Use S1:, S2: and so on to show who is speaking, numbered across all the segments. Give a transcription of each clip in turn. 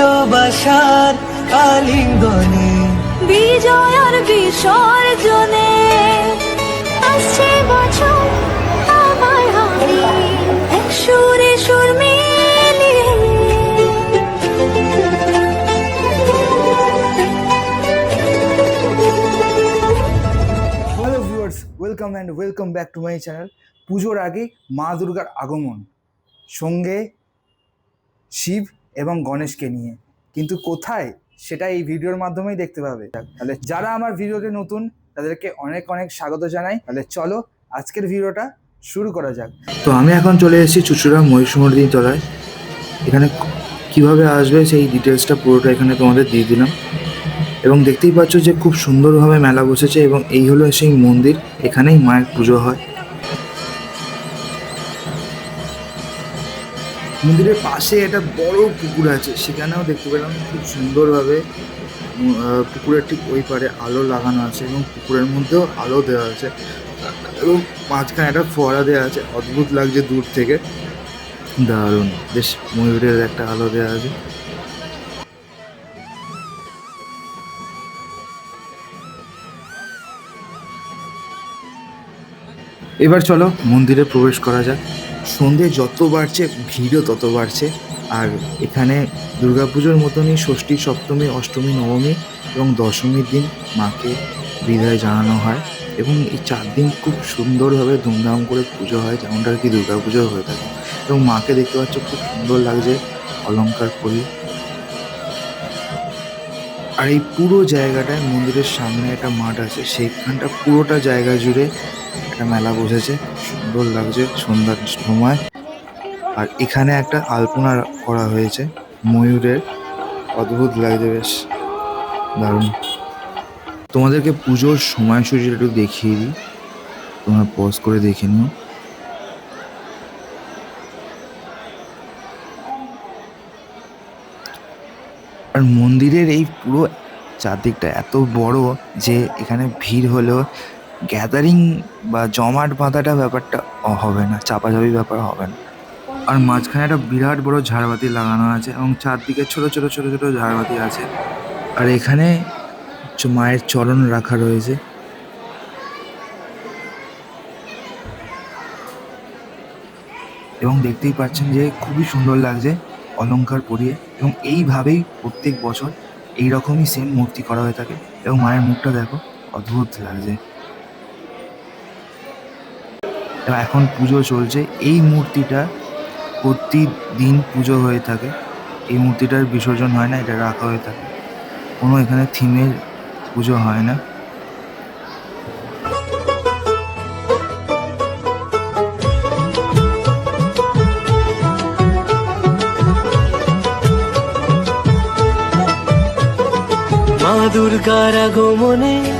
S1: ভালোবাসার আলিঙ্গনে বিজয়ার বিসর্জনে আসছে বছর আমার হাতে। সুরে সুর
S2: welcome and welcome back to my channel পুজোর আগে মা দুর্গার আগমন। সঙ্গে শিব এবং গণেশকে নিয়ে। কিন্তু কোথায়? সেটা এই ভিডিওর মাধ্যমেই দেখতে পাবে। তাহলে যারা আমার ভিডিওতে নতুন, তাদেরকে অনেক অনেক স্বাগত জানাই। তাহলে চলো আজকের ভিডিওটা শুরু করা যাক। তো আমি এখন চলে এসেছি চুচুড়া মহিষমর্দিনী তলায় এখানে কীভাবে আসবে সেই ডিটেলসটা পুরোটা এখানে তোমাদের দিয়ে দিলাম। এবং দেখতেই পাচ্ছ যে খুব সুন্দরভাবে মেলা বসেছে এবং এই হলো সেই মন্দির। এখানেই মায়ের পুজো হয়। মন্দিরের পাশে একটা বড় পুকুর আছে, সেখানেও দেখতে পেলাম খুব সুন্দরভাবে পুকুরের ঠিক ওই পারে আলো লাগানো আছে এবং পুকুরের মধ্যেও আলো দেওয়া আছে। এবং মাঝখানে একটা ফোয়ারা দেওয়া আছে, অদ্ভুত লাগছে দূর থেকে। দারুণ, বেশ ময়ূরের একটা আলো দেওয়া আছে। এবার চলো মন্দিরে প্রবেশ করা যাক। সন্ধে যত বাড়ছে, ভিড়ও তত বাড়ছে। আর এখানে দুর্গাপুজোর মতনই ষষ্ঠী, সপ্তমী, অষ্টমী, নবমী এবং দশমীর দিন মাকে বিদায় জানানো হয় এবং এই চার দিন খুব সুন্দরভাবে ধুমধাম করে পুজো হয়, যেমনটা আর কি দুর্গাপুজো হয়ে থাকে। এবং মাকে দেখতে পাচ্ছ, খুব সুন্দর লাগছে অলংকার পরি আর এই পুরো জায়গাটায় মন্দিরের সামনে একটা মাঠ আছে, সেইখানটা পুরোটা জায়গা জুড়ে একটা মেলা বসেছে। সুন্দর লাগছে সন্ধ্যার সময়। আর এখানে একটা আলপনা করা হয়েছে, ময়ূরের। অদ্ভুত লাগছে, বেশ। দারুণ। তোমাদেরকে পুজোর সময়সূচিটা একটু দেখিয়ে দিই। তোমরা পজ করে দেখে নিও। আর মন্দিরের এই পুরো চারদিকটা এত বড় যে এখানে ভিড় হলেও গ্যাদারিং বা জমাট বাঁধাটা ব্যাপারটা হবে না, চাপাচাপি ব্যাপার হবে না। আর মাঝখানে একটা বিরাট বড় ঝাড়বাতি লাগানো আছে এবং চারদিকে ছোট ছোট ছোট ছোট ঝাড়বাতি আছে। আর এখানে মায়ের চরণ রাখা রয়েছে। এবং দেখতেই পাচ্ছেন যে খুবই সুন্দর লাগছে অলংকার পরিয়ে এবং এইভাবেই প্রত্যেক বছর এই রকমই সেম মূর্তি করা হয়ে থাকে। এবং মায়ের মুখটা দেখো, অদ্ভুত লাগছে এবং এখন পুজো চলছে। এই মূর্তিটা প্রতিদিন পুজো হয়ে থাকে। এই মূর্তিটার বিসর্জন হয় না, এটা রাখা হয়ে থাকে। কোনো এখানে থিমের পুজো হয় না।
S3: মা দুর্গার আগমনে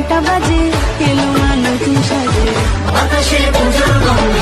S1: ঘণ্টা বাজে এলো না নতুন সাজে?
S3: আকাশে পুজোর গন্ধ